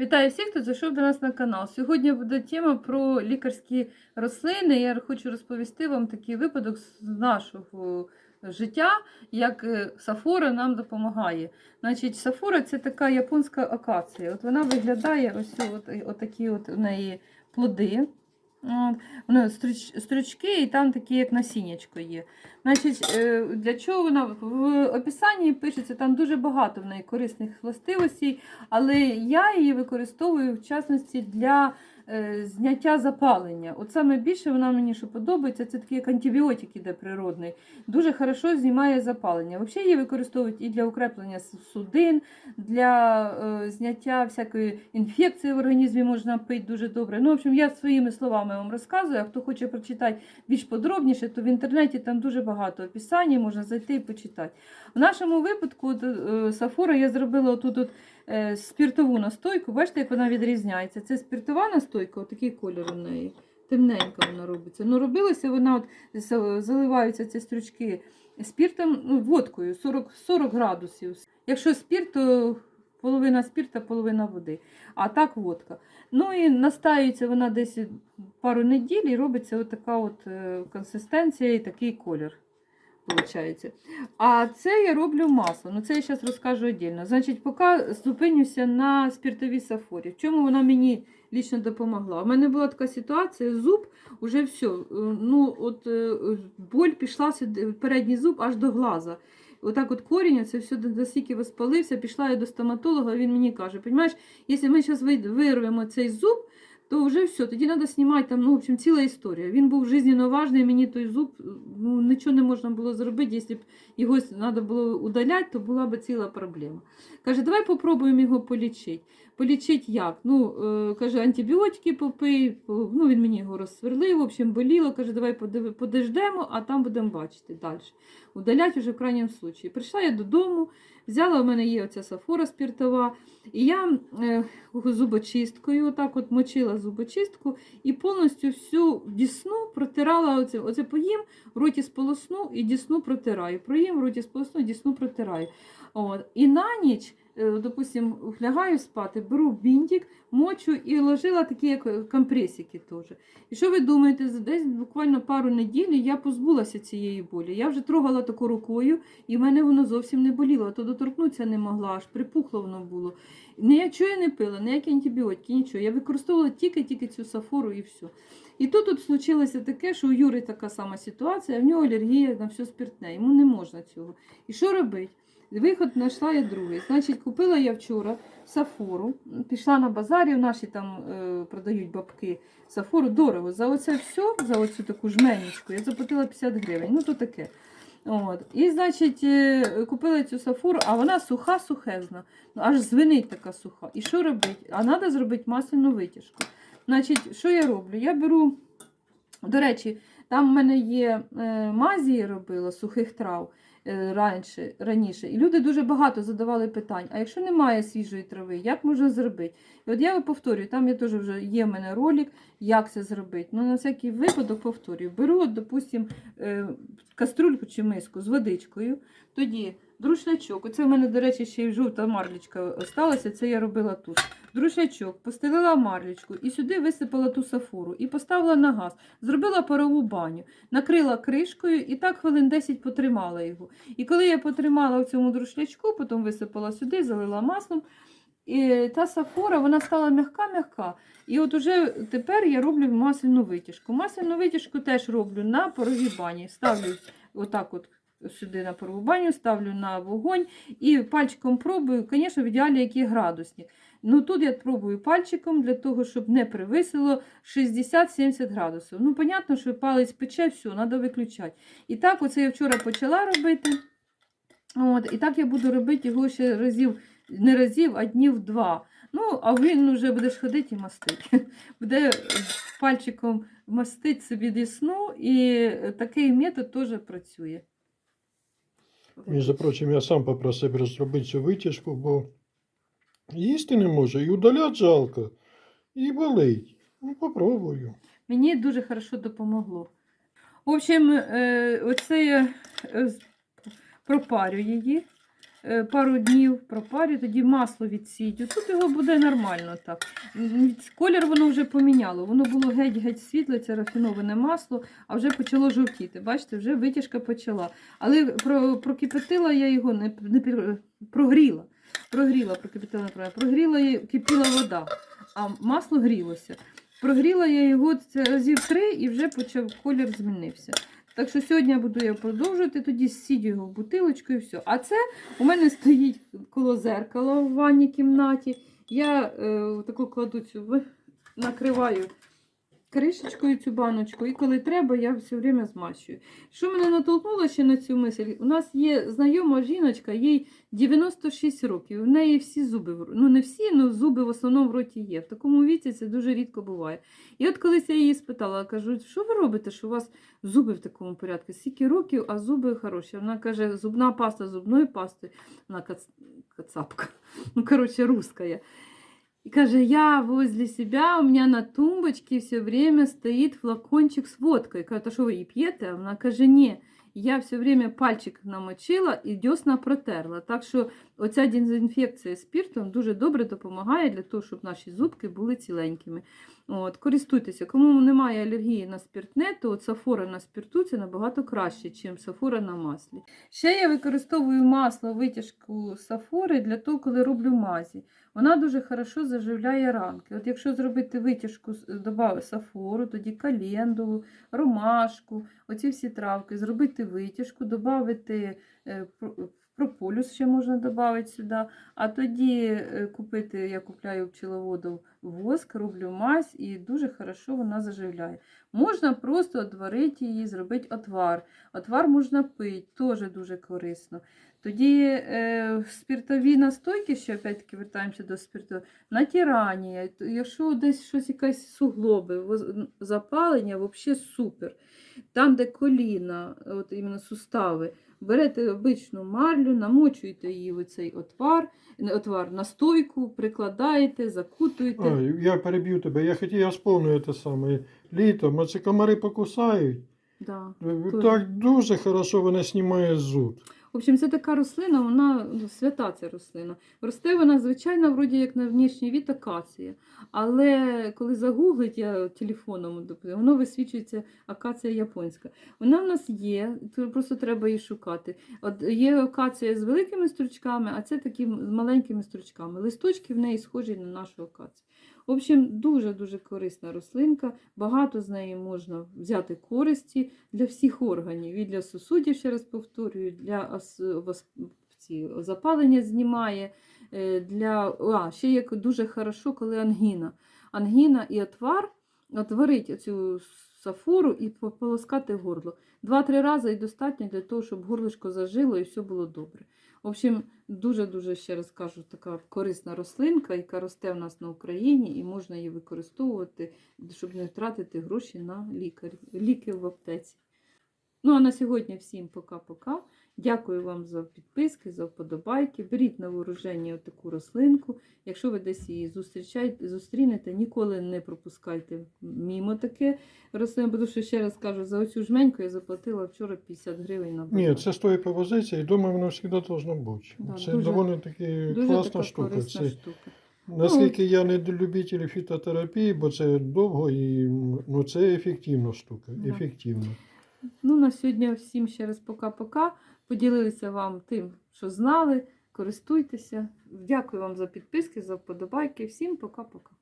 Вітаю всіх, хто зайшов до нас на канал. Сьогодні буде тема про лікарські рослини. Я хочу розповісти вам такий випадок з нашого життя, як е, сафора нам допомагає. Значить, сафора це така японська акація. От вона виглядає ось от, отакі от у неї плоди. От, Вони стручки і там такі, як насіннячко є. Значить, е, для чого вона в описанні пишеться, там дуже багато в неї корисних властивостей, але я її використовую в частності для зняття запалення. От саме більше вона мені що подобається, це такий як антибіотик іде природний. Дуже хорошо знімає запалення. Взагалі її використовують і для укреплення судин, для е, зняття всякої інфекції в організмі можна пити дуже добре. Ну, в общем, я своїми словами вам розказую, а хто хоче прочитати більш подробніше, то в інтернеті там дуже багато описань, можна зайти і почитати. В нашому випадку от, е, сафора я зробила отут от, е, спіртову настойку. Бачите, як вона відрізняється. Це спіртова настойка, отакий кольор у неї. Темненька вона робиться. Ну, робилася вона, от, заливаються ці стручки спіртом, ну, водкою 40, 40 градусів. Якщо спірт, то половина спірта, половина води. А так водка. Ну і настаюється вона десь пару неділь і робиться от така от е, консистенція і такий колір. Получається. А це я роблю масло. Ну це я зараз розкажу віддільно. Значить, поки зупинюся на спіртовій сафорі. В чому вона мені лічно допомогла? У мене була така ситуація, зуб уже все. Ну, от е, боль пішла сюди, передній зуб аж до глаза. Отак от корінь, це все настільки воспалився, пішла я до стоматолога, він мені каже, розумієш, якщо ми зараз вирвемо цей зуб, то вже все, тоді треба знімати там, ну, в общем, ціла історія. Він був жизненно важний, мені той зуб, ну, нічого не можна було зробити, якщо б його треба було удаляти, то була б ціла проблема. Каже, давай попробуємо його полічити. Полічити як? Ну, е, каже, антибіотики попий, ну, він мені його розсверлив, в общем, боліло, каже, давай подождемо, а там будемо бачити далі. Удалять уже в крайньому случаї. Прийшла я додому, взяла, у мене є оця сафора спіртова, і я е, зубочисткою, отак от мочила зубочистку і повністю всю дісну протирала оце, оце поїм, роті сполосну і дісну протираю. Проїм, роті сполосну, дісну протираю. От. І на ніч, допустим, лягаю спати, беру бінтик, мочу і ложила такі як компресики теж. І що ви думаєте, за десь буквально пару неділь я позбулася цієї болі. Я вже трогала таку рукою, і в мене воно зовсім не боліло, а то доторкнутися не могла, аж припухло воно було. Нічого я не пила, ніякі антибіотики, нічого. Я використовувала тільки-тільки цю сафору і все. І тут от случилося таке, що у Юри така сама ситуація, в нього алергія на все спиртне, йому не можна цього. І що робити? Виход знайшла я другий. Значить, купила я вчора сафору, пішла на базарі, наші там е, продають бабки сафору дорого. За оце все, за оцю таку жменечку, я заплатила 50 гривень. Ну, то таке. От. І, значить, е, купила цю сафору, а вона суха, сухезна. Ну, аж звенить така суха. І що робити? А треба зробити масляну витяжку. Значить, що я роблю? Я беру, до речі, там в мене є е, мазі робила сухих трав е, раніше, раніше. І люди дуже багато задавали питань: а якщо немає свіжої трави, як можна зробити? І от я повторюю, там я теж вже є в мене ролик, як це зробити. Ну, на всякий випадок повторюю. Беру, допустимо, е, каструльку чи миску з водичкою, тоді друшлячок. Оце в мене, до речі, ще й жовта марлічка осталася, це я робила тут. Друшлячок, постелила марлічку і сюди висипала ту сафору і поставила на газ. Зробила парову баню, накрила кришкою і так хвилин 10 потримала його. І коли я потримала в цьому друшлячку, потім висипала сюди, залила маслом. І та сафора вона стала м'яка-м'яка. І от уже тепер я роблю масляну витяжку. Масляну витяжку теж роблю на паровій бані. Ставлю отак от сюди на баню, ставлю на вогонь і пальчиком пробую, звісно, в ідеалі який градусник. Ну тут я пробую пальчиком для того, щоб не привисило 60-70 градусів. Ну, понятно, що палець пече, все, треба виключати. І так, оце я вчора почала робити. От, і так я буду робити його ще разів, не разів, а днів два. Ну, а він вже будеш ходити і мастити. Буде пальчиком мастити собі десну, і такий метод теж працює. Між прочим, я сам попросив розробити цю витяжку, бо їсти не може, і удалять жалко, і болить. Ну, попробую. Мені дуже хорошо допомогло. В общем, е, оце я е, пропарю її. Е, пару днів пропарю, тоді масло відсідю. Тут його буде нормально так. Колір воно вже поміняло. Воно було геть-геть світле, це рафіноване масло, а вже почало жовтіти. Бачите, вже витяжка почала. Але про, прокипятила я його, не, не прогріла. Прогріла, прокипятила. Прогріла і кипіла вода, а масло грілося. Прогріла я його разів три і вже почав колір змінився. Так що сьогодні буду я продовжувати, тоді сідю його в бутилочку і все. А це у мене стоїть коло зеркала в ванній кімнаті. Я е, таку кладу цю, накриваю кришечкою цю баночку, і коли треба, я все время змащую. Що мене натолкнуло ще на цю мисль? У нас є знайома жіночка, їй 96 років. У неї всі зуби, в ну не всі, але зуби в основному в роті є. В такому віці це дуже рідко буває. І от колись я її спитала, кажу, що ви робите, що у вас зуби в такому порядку? Скільки років, а зуби хороші. Вона каже, зубна паста зубною пастою. Вона кац... кацапка. Ну, коротше, русская. И каже, я возле себя, у меня на тумбочке все время стоит флакончик с водкой. Кажу, то що ви її п'єте? Вона каже, ні, я все время пальчик намочила і дьосна протерла. Так що оця дезінфекція спіртом дуже добре допомагає для того, щоб наші зубки були ціленькими. От, користуйтеся. Кому немає алергії на спиртне, то сафора на спирту це набагато краще, ніж сафора на маслі. Ще я використовую масло витяжку сафори для того, коли роблю мазі. Вона дуже хорошо заживляє ранки. От якщо зробити витяжку, додати сафору, тоді календулу, ромашку, оці всі травки, зробити витяжку, додати прополюс ще можна додати сюди. А тоді е, купити, я купляю у пчеловоду воск, роблю мазь і дуже хорошо вона заживляє. Можна просто отварити її, зробити отвар. Отвар можна пити, теж дуже корисно. Тоді е, спиртові настойки, ще опять-таки вертаємося до спирту, натирання. Якщо десь щось якась суглоби, запалення, взагалі супер. Там, де коліна, от іменно сустави, берете обичну марлю, намочуєте її в цей отвар, отвар, настойку, прикладаєте, закутуєте. А, я переб'ю тебе. Я хотів, я сповнюю те саме. Літом, оце комари покусають. Да. Так дуже хорошо вона знімає зуд. В общем, це така рослина, вона ну, свята ця рослина. Росте вона, звичайно, вроді як на внішній від акація. Але коли загуглить я телефоном, воно висвічується акація японська. Вона в нас є, просто треба її шукати. От є акація з великими стручками, а це такі з маленькими стручками. Листочки в неї схожі на нашу акацію. В общем, дуже-дуже корисна рослинка. Багато з неї можна взяти користі для всіх органів. І для сосудів, ще раз повторюю, для запалення знімає. е, Для... А, ще як дуже хорошо, коли ангіна. Ангіна і отвар, отварить цю сафору і по- полоскати горло. Два-три рази і достатньо для того, щоб горлишко зажило і все було добре. В общем, дуже-дуже ще раз кажу, така корисна рослинка, яка росте в нас на Україні, і можна її використовувати, щоб не втратити гроші на лікар, ліки в аптеці. Ну а на сьогодні всім пока-пока. Дякую вам за підписки, за вподобайки. Беріть на вооруження таку рослинку. Якщо ви десь її зустрінете, ніколи не пропускайте мімо таке рослин, тому що ще раз кажу, за оцю жменьку я заплатила вчора 50 гривень на Ні, це з тої позиції, і дома воно завжди должно бути. Да, це дуже- доволі таки Дуже класна така штука. Це, штука. наскільки я не любитель фітотерапії, бо це довго і ну, це ефективна штука. Да. Ефективна. Ну, на сьогодні всім ще раз пока-пока. Поділилися вам тим, що знали. Користуйтеся. Дякую вам за підписки, за вподобайки. Всім пока-пока.